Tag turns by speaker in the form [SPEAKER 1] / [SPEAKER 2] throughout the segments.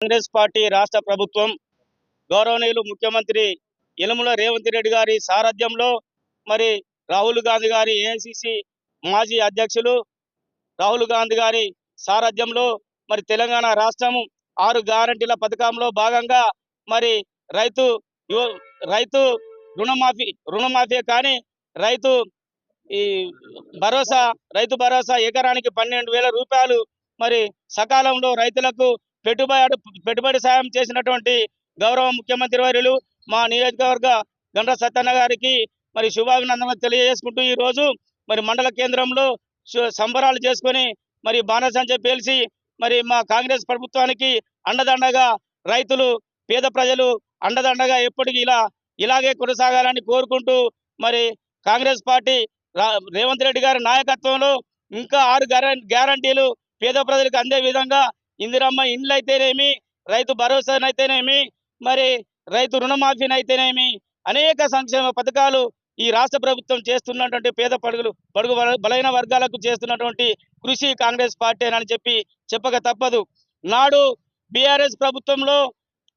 [SPEAKER 1] Congress party రాష్ట్ర ప్రభుత్వం గౌరవనీయులు ముఖ్యమంత్రి యలముల రేవంత్ రెడ్డి గారి సారథ్యంలో మరి రాహుల్ గాంధీ గారి ఏఐసిసి మాజీ అధ్యక్షులు రాహుల్ గాంధీ గారి సారథ్యంలో మరి తెలంగాణ రాష్ట్రం ఆరు గ్యారంటీల పథకంలో భాగంగా మరి రైతు రైతు రుణమాఫీ రుణమాఫీ కానీ రైతు ఈ భరోసా రైతు భరోసా ఎకరానికి పన్నెండు వేల రూపాయలు మరి సకాలంలో రైతులకు పెట్టుబడి పెట్టుబడి సాయం చేసినటువంటి గౌరవ ముఖ్యమంత్రి వర్యులు మా నియోజకవర్గ గండ్ర సత్యన్న గారికి మరి శుభాభినందనలు తెలియజేసుకుంటూ ఈ రోజు మరి మండల కేంద్రంలో సంబరాలు చేసుకొని మరి బాణసంచ పేల్చి మరి మా కాంగ్రెస్ ప్రభుత్వానికి అండదండగా రైతులు పేద ప్రజలు అండదండగా ఎప్పటికీ ఇలా ఇలాగే కొనసాగాలని కోరుకుంటూ మరి కాంగ్రెస్ పార్టీ రేవంత్ రెడ్డి గారి నాయకత్వంలో ఇంకా ఆరు గ్యారంటీలు పేద ప్రజలకు అందే విధంగా ఇందిరమ్మ ఇండ్లు అయితేనేమి రైతు భరోసానైతేనేమి మరి రైతు రుణమాఫీనైతేనేమి అనేక సంక్షేమ పథకాలు ఈ రాష్ట్ర ప్రభుత్వం చేస్తున్నటువంటి పేద పడుగులు పడుగు బలైన వర్గాలకు చేస్తున్నటువంటి కృషి కాంగ్రెస్ పార్టీ అని చెప్పి చెప్పక తప్పదు. నాడు బీఆర్ఎస్ ప్రభుత్వంలో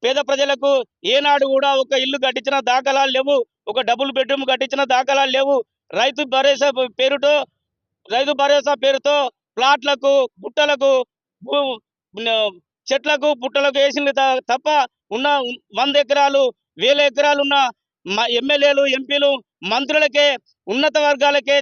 [SPEAKER 1] పేద ప్రజలకు ఏనాడు కూడా ఒక ఇల్లు కట్టించిన దాఖలాలు లేవు ఒక డబుల్ బెడ్రూమ్ కట్టించిన దాఖలాలు లేవు. రైతు భరోసా పేరుతో రైతు భరోసా పేరుతో ప్లాట్లకు గుట్టలకు చెట్లకు పుట్టలకు వేసింది తప్ప ఉన్న వంద ఎకరాలు వేల ఎకరాలు ఉన్న ఎమ్మెల్యేలు ఎంపీలు మంత్రులకే ఉన్నత వర్గాలకే